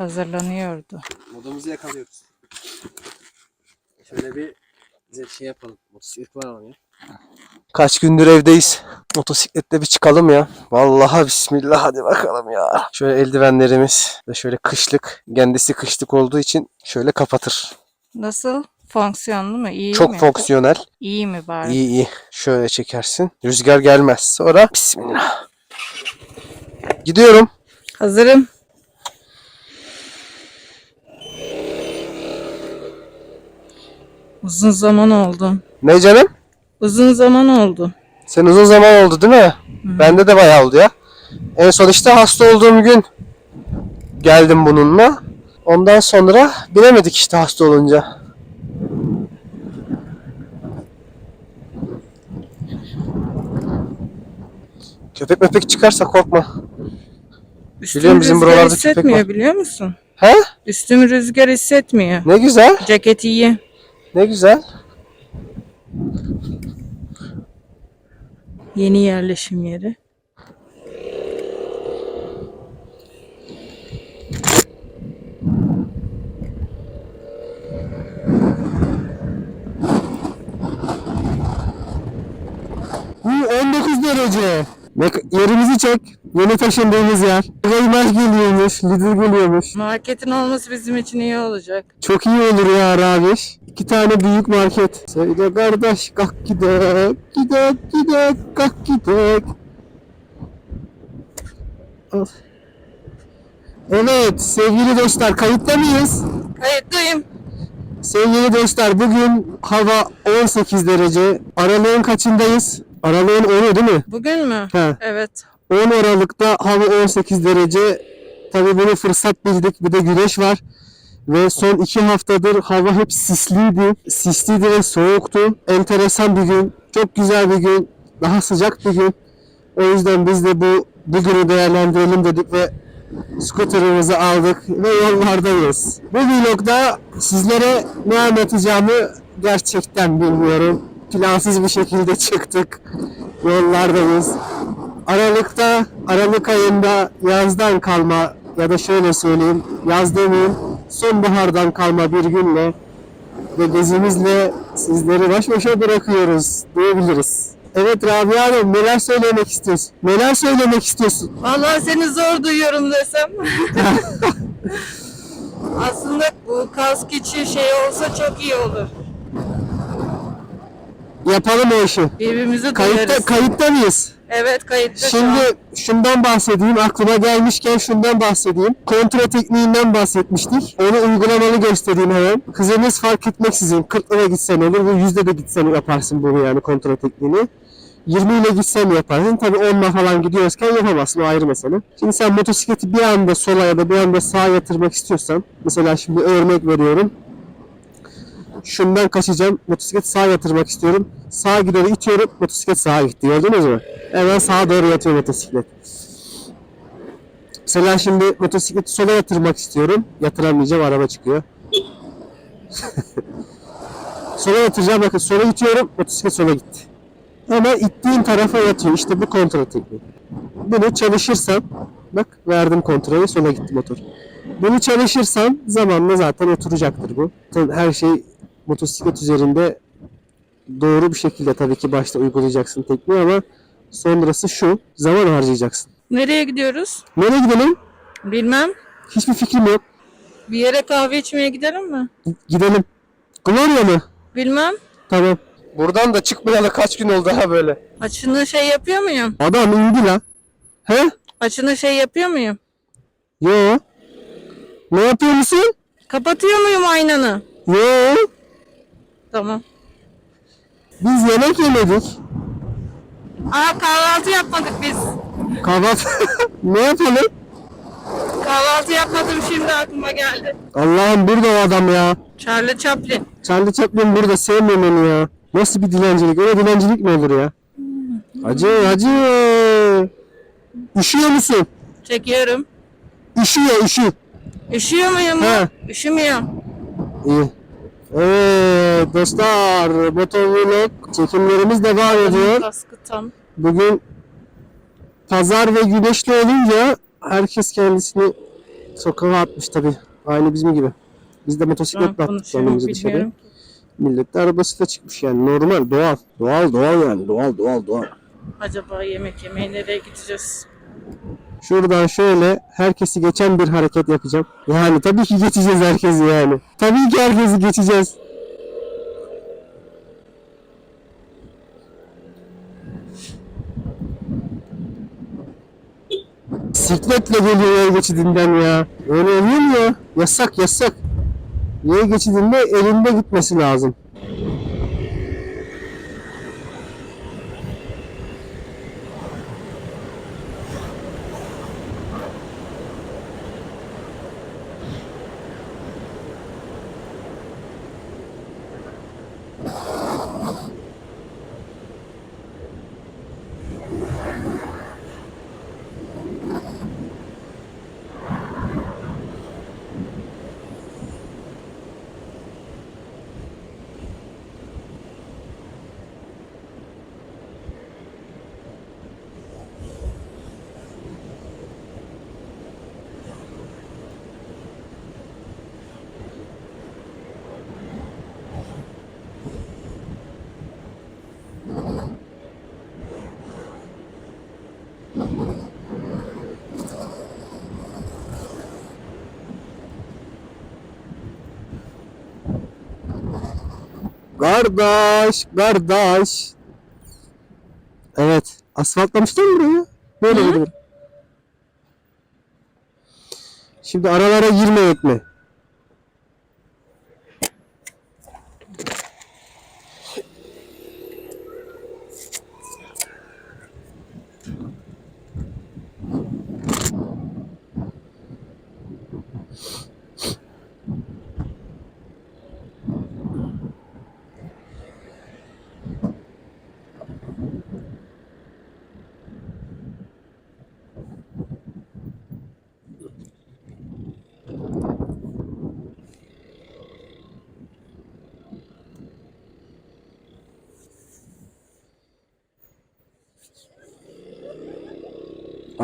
hazırlanıyordu. Modumuzu yakalıyoruz. Şöyle bir bize şey yapalım. Motosiklet kullanalım ya. Kaç gündür evdeyiz. Motosikletle bir çıkalım ya. Vallahi bismillah hadi bakalım ya. Şöyle eldivenlerimiz ve şöyle kışlık. Kendisi kışlık olduğu için şöyle kapatır. Nasıl? Fonksiyonlu mu? İyi Çok mi? fonksiyonel. İyi mi bari? İyi iyi. Şöyle çekersin. Rüzgar gelmez. Sonra bismillah. Gidiyorum. Hazırım. Uzun zaman oldu. Ne canım? Uzun zaman oldu. Sen uzun zaman oldu değil mi? Bende de bayağı oldu ya. En son işte hasta olduğum gün geldim bununla. Ondan sonra bilemedik işte hasta olunca. Köpek mepek çıkarsa korkma. Üstüm Biliyorum bizim buralarda köpek hissetmiyor var. biliyor musun? He? Üstüm rüzgar hissetmiyor. Ne güzel. Ceket iyi. Ne güzel. Yeni yerleşim yeri. Bu 19 derece. Bak yerimizi çek. Yeni taşındığımız yer. Reymar geliyormuş. Lidl geliyormuş. Marketin olması bizim için iyi olacak. Çok iyi olur ya Rabiş. İki tane büyük market. Söyle kardeş kalk gidek. Gidek gidek kalk gidek. Al. Evet sevgili dostlar kayıtta mıyız? Kayıtlıyım. Sevgili dostlar bugün hava 18 derece. Aralığın kaçındayız? Aralığın 10'u değil mi? Bugün mü? He. Evet. 10 Aralık'ta hava 18 derece. Tabii bunu fırsat bildik. Bir de güneş var. Ve son iki haftadır hava hep sisliydi. Sisliydi ve soğuktu. Enteresan bir gün. Çok güzel bir gün. Daha sıcak bir gün. O yüzden biz de bu bugünü değerlendirelim dedik ve skuterımızı aldık ve yollardayız. Bu vlogda sizlere ne anlatacağımı gerçekten bilmiyorum. Plansız bir şekilde çıktık. Yollardayız. Aralıkta, Aralık ayında yazdan kalma ya da şöyle söyleyeyim, yaz demeyeyim, sonbahardan kalma bir günle ve gezimizle sizleri baş başa bırakıyoruz diyebiliriz. Evet Rabia Hanım neler söylemek istiyorsun? Neler söylemek istiyorsun? Vallahi seni zor duyuyorum desem. Aslında bu kask içi şey olsa çok iyi olur. Yapalım o işi. Birbirimizi Kayıtta, duyarız. kayıtta mıyız? Evet kayıtta şu Şimdi an. şundan bahsedeyim. Aklıma gelmişken şundan bahsedeyim. Kontrol tekniğinden bahsetmiştik. Onu uygulamalı göstereyim hemen. Hızınız fark etmeksizin 40 lira gitsen olur. Bu yüzde de gitsen yaparsın bunu yani kontrol tekniğini. 20 ile gitsen yaparsın. Tabii 10'la falan gidiyorsan yapamazsın. O ayrı mesele. Şimdi sen motosikleti bir anda sola ya da bir anda sağa yatırmak istiyorsan. Mesela şimdi örnek veriyorum. Şundan kaçacağım. Motosiklet sağa yatırmak istiyorum. Sağa gideni itiyorum. Motosiklet sağa gitti. Gördünüz mü? Hemen sağa doğru yatıyor motosiklet. Mesela şimdi motosikleti sola yatırmak istiyorum. Yatıramayacağım. Araba çıkıyor. sola yatıracağım. Bakın sola itiyorum. Motosiklet sola gitti. Ama ittiğin tarafa yatıyor. İşte bu kontrol tekniği. Bunu çalışırsam bak verdim kontrolü sola gitti motor. Bunu çalışırsam zamanla zaten oturacaktır bu. Tabii Her şey motosiklet üzerinde doğru bir şekilde tabii ki başta uygulayacaksın tekniği ama sonrası şu zaman harcayacaksın. Nereye gidiyoruz? Nereye gidelim? Bilmem. Hiçbir fikrim yok. Bir yere kahve içmeye gidelim mi? Gidelim. Gloria mı? Bilmem. Tamam. Buradan da çıkmayalı kaç gün oldu ha böyle. Açını şey yapıyor muyum? Adam indi lan. He? Açını şey yapıyor muyum? Yo. Ne yapıyor musun? Kapatıyor muyum aynanı? Yo. Tamam. Biz yemek yemedik. Aa kahvaltı yapmadık biz. Kahvaltı. ne yapalım? Kahvaltı yapmadım şimdi aklıma geldi. Allah'ım burada o adam ya. Charlie Chaplin. Charlie Chaplin burada sevmiyorum onu ya. Nasıl bir dilencilik? Öyle dilencilik mi olur ya? Acı acı. Üşüyor musun? Çekiyorum. Üşüyor üşü. Üşüyor muyum? He. Üşümüyorum. İyi. Evet dostlar motovlog çekimlerimiz devam ediyor. Kaskı tam. Bugün pazar ve güneşli olunca herkes kendisini sokağa atmış tabi. Aynı bizim gibi. Biz de motosikletle attık kendimizi dışarı. Millet de arabasıyla çıkmış yani normal doğal. Doğal doğal yani doğal doğal doğal. Acaba yemek yemeye nereye gideceğiz? Şuradan şöyle herkesi geçen bir hareket yapacağım. Yani tabii ki geçeceğiz herkesi yani. Tabii ki herkesi geçeceğiz. Sikletle geliyor yol geçidinden ya. Öyle oluyor ya? Yasak yasak. Yol geçidinde elinde gitmesi lazım. Kardeş, kardeş. Evet. Asfaltlamışlar mı burayı? Böyle gidiyor. Şimdi aralara girmemek mi?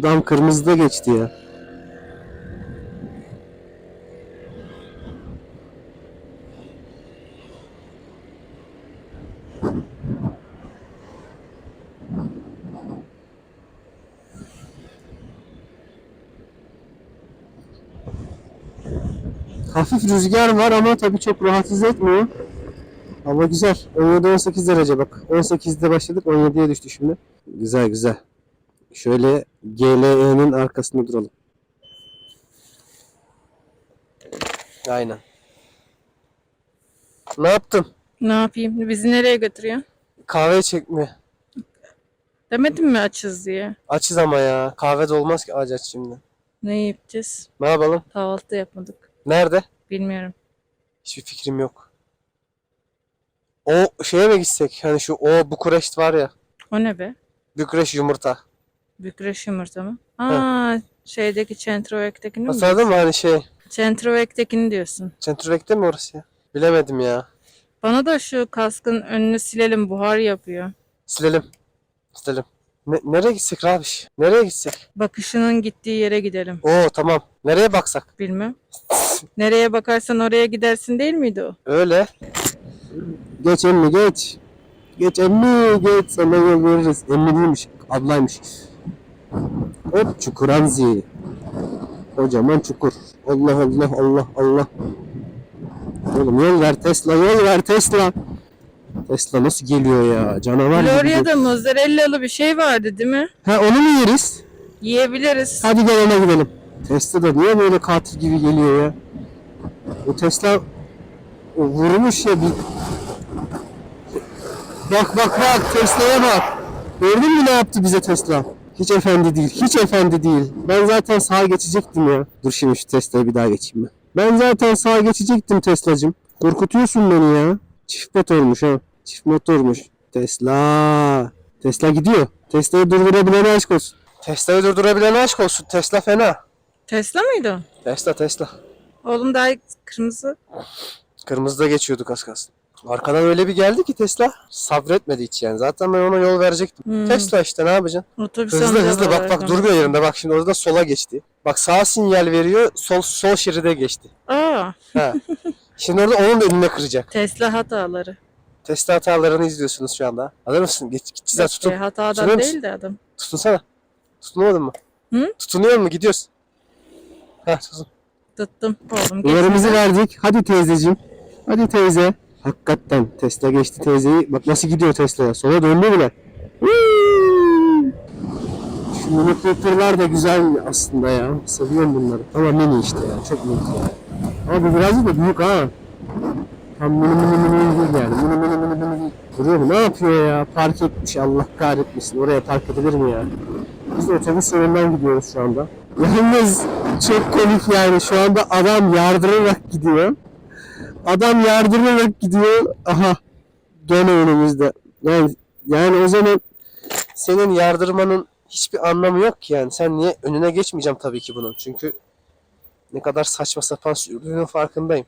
Adam kırmızıda geçti ya. Hafif rüzgar var ama tabii çok rahatsız etmiyor. Hava güzel. 17-18 derece bak. 18'de başladık 17'ye düştü şimdi. Güzel güzel. Şöyle GLE'nin arkasında duralım. Aynen. Ne yaptın? Ne yapayım? Bizi nereye götürüyor? Kahve çekme. Demedim mi açız diye? Açız ama ya. Kahve de olmaz ki aç aç şimdi. Ne yapacağız? Ne yapalım? Kahvaltı yapmadık. Nerede? Bilmiyorum. Hiçbir fikrim yok. O şeye mi gitsek? Hani şu o Bukureşt var ya. O ne be? Bükreş yumurta. Bükreş yumurta mı? Aa, şeydeki Centrovek'tekini mi? Hatırladın mı hani şey? Centrovek'tekini diyorsun. Centrovek'te mi orası ya? Bilemedim ya. Bana da şu kaskın önünü silelim buhar yapıyor. Silelim. Silelim. Ne, nereye gitsek Rabiş? Nereye gitsek? Bakışının gittiği yere gidelim. Oo tamam. Nereye baksak? Bilmem. Nereye bakarsan oraya gidersin değil miydi o? Öyle. Geç emmi geç. Geç emmi geç sana yol veririz. Emmi değilmiş ablaymış. Hop çukuranzi. Kocaman çukur. Allah Allah Allah Allah. Oğlum yol ver Tesla yol ver Tesla. Tesla nasıl geliyor ya canavar gibi. Florya'da mozzarellalı bir şey vardı değil mi? Ha onu mu yeriz? Yiyebiliriz. Hadi gel ona gidelim. Tesla da niye böyle katil gibi geliyor ya? Bu Tesla o vurmuş ya bir... Bak bak bak Tesla'ya bak. Gördün mü ne yaptı bize Tesla? Hiç efendi değil. Hiç efendi değil. Ben zaten sağa geçecektim ya. Dur şimdi şu Tesla'ya bir daha geçeyim ben. Ben zaten sağa geçecektim Tesla'cım. Korkutuyorsun beni ya. Çift motormuş ha. Çift motormuş. Tesla. Tesla gidiyor. Tesla'yı durdurabilene aşk olsun. Tesla'yı durdurabilene aşk olsun. Tesla fena. Tesla mıydı Tesla Tesla. Oğlum daha kırmızı. Kırmızıda geçiyorduk az kalsın. Arkadan öyle bir geldi ki Tesla sabretmedi hiç yani. Zaten ben ona yol verecektim. Hmm. Tesla işte ne yapacaksın? Otobüs Hızlı hızlı bak bak durmuyor yerinde bak şimdi orada sola geçti. Bak sağ sinyal veriyor. Sol sol şeride geçti. Aa, Ha. Şimdi orada onun da önüne kıracak. Tesla hataları. Test hatalarını izliyorsunuz şu anda. Hazır mısın? Geç, gideceğiz Yok tutun. be, hatadan Tutunuyor musun? değil de adam. Tutunsana. Tutunamadın mı? Hı? Tutunuyor mu? Gidiyoruz. Ha tutun. Tuttum. Oğlum Uyarımızı verdik. Hadi teyzeciğim. Hadi teyze. Hakikaten Tesla geçti teyzeyi. Bak nasıl gidiyor Tesla'ya. Sola döndü bile. Şu mini Cooper'lar da güzel aslında ya. Seviyorum bunları. Ama mini işte ya. Çok mini. Ama bu biraz da büyük ha. Tam mini mini mini değil yani. Mini mini mini mini değil. Duruyor mu? Ne yapıyor ya? Park etmiş. Allah kahretmesin. Oraya park edilir mi ya? Biz de otobüs yolundan gidiyoruz şu anda. Yalnız çok komik yani. Şu anda adam yardırarak gidiyor. Adam yardırarak gidiyor. Aha. Gene önümüzde. Yani, yani o zaman senin yardırmanın hiçbir anlamı yok ki yani. Sen niye önüne geçmeyeceğim tabii ki bunun. Çünkü ne kadar saçma sapan sürdüğünün farkındayım.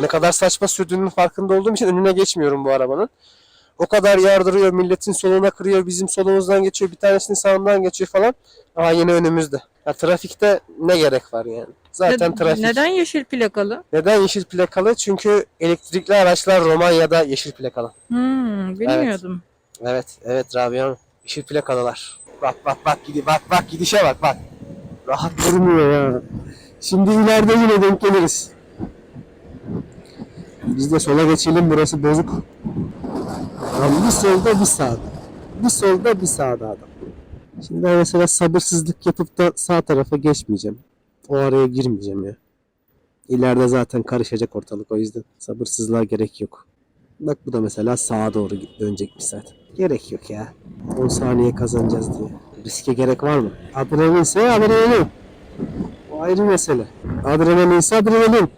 Ne kadar saçma sürdüğünün farkında olduğum için önüne geçmiyorum bu arabanın. O kadar yardırıyor, milletin soluna kırıyor, bizim solumuzdan geçiyor, bir tanesinin sağından geçiyor falan. Aa yine önümüzde. Ya trafikte ne gerek var yani? Zaten Ne- trafik. Neden yeşil plakalı? Neden yeşil plakalı? Çünkü elektrikli araçlar Romanya'da yeşil plakalı. Hmm, bilmiyordum. Evet, evet Rabia Hanım. Yeşil plakalılar. Bak bak bak gidi bak bak gidişe bak bak. Rahat durmuyor ya. Şimdi ileride yine denk geliriz. Biz de sola geçelim burası bozuk. Adam bir solda bir sağda. Bir solda bir sağda adam. Şimdi ben mesela sabırsızlık yapıp da sağ tarafa geçmeyeceğim. O araya girmeyeceğim ya. İleride zaten karışacak ortalık o yüzden sabırsızlığa gerek yok. Bak bu da mesela sağa doğru git- dönecekmiş zaten. Gerek yok ya. 10 saniye kazanacağız diye. Riske gerek var mı? Adrenalinse adrenalin. O ayrı mesele. Adrenalinse adrenalin.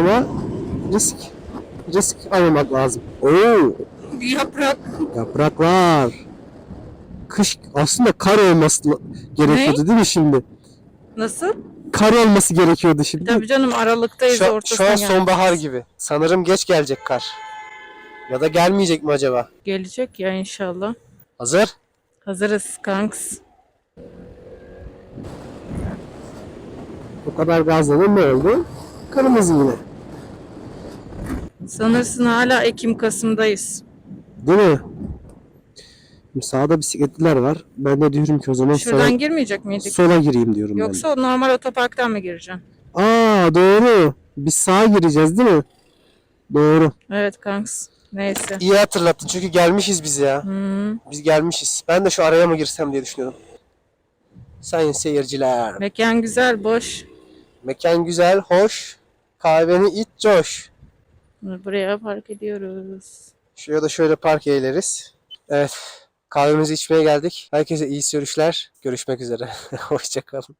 Ama risk. Risk almak lazım. Oo, Yaprak. yapraklar. Kış aslında kar olması gerekiyordu değil mi şimdi? Nasıl? Kar olması gerekiyordu şimdi. Tabii canım Aralık'tayız Şu, ortasına şu an gel- sonbahar gibi. Sanırım geç gelecek kar. Ya da gelmeyecek mi acaba? Gelecek ya inşallah. Hazır. Hazırız kanks. Bu kadar gazladın ne oldu? Kırmızı yine. Sanırsın hala Ekim-Kasım'dayız. Değil mi? Şimdi sağda bisikletliler var. Ben de diyorum ki o zaman Şuradan sola, girmeyecek miydik? sola gireyim diyorum Yoksa o normal otoparktan mı gireceksin? ben. Aa doğru. Biz sağa gireceğiz değil mi? Doğru. Evet kanks. Neyse. İyi hatırlattın çünkü gelmişiz biz ya. Hmm. Biz gelmişiz. Ben de şu araya mı girsem diye düşünüyorum. Sayın seyirciler. Mekan güzel, boş. Mekan güzel, hoş. Kahveni iç coş. Buraya park ediyoruz. Şuraya da şöyle park eyleriz. Evet. Kahvemizi içmeye geldik. Herkese iyi sürüşler. Görüşmek üzere. Hoşçakalın.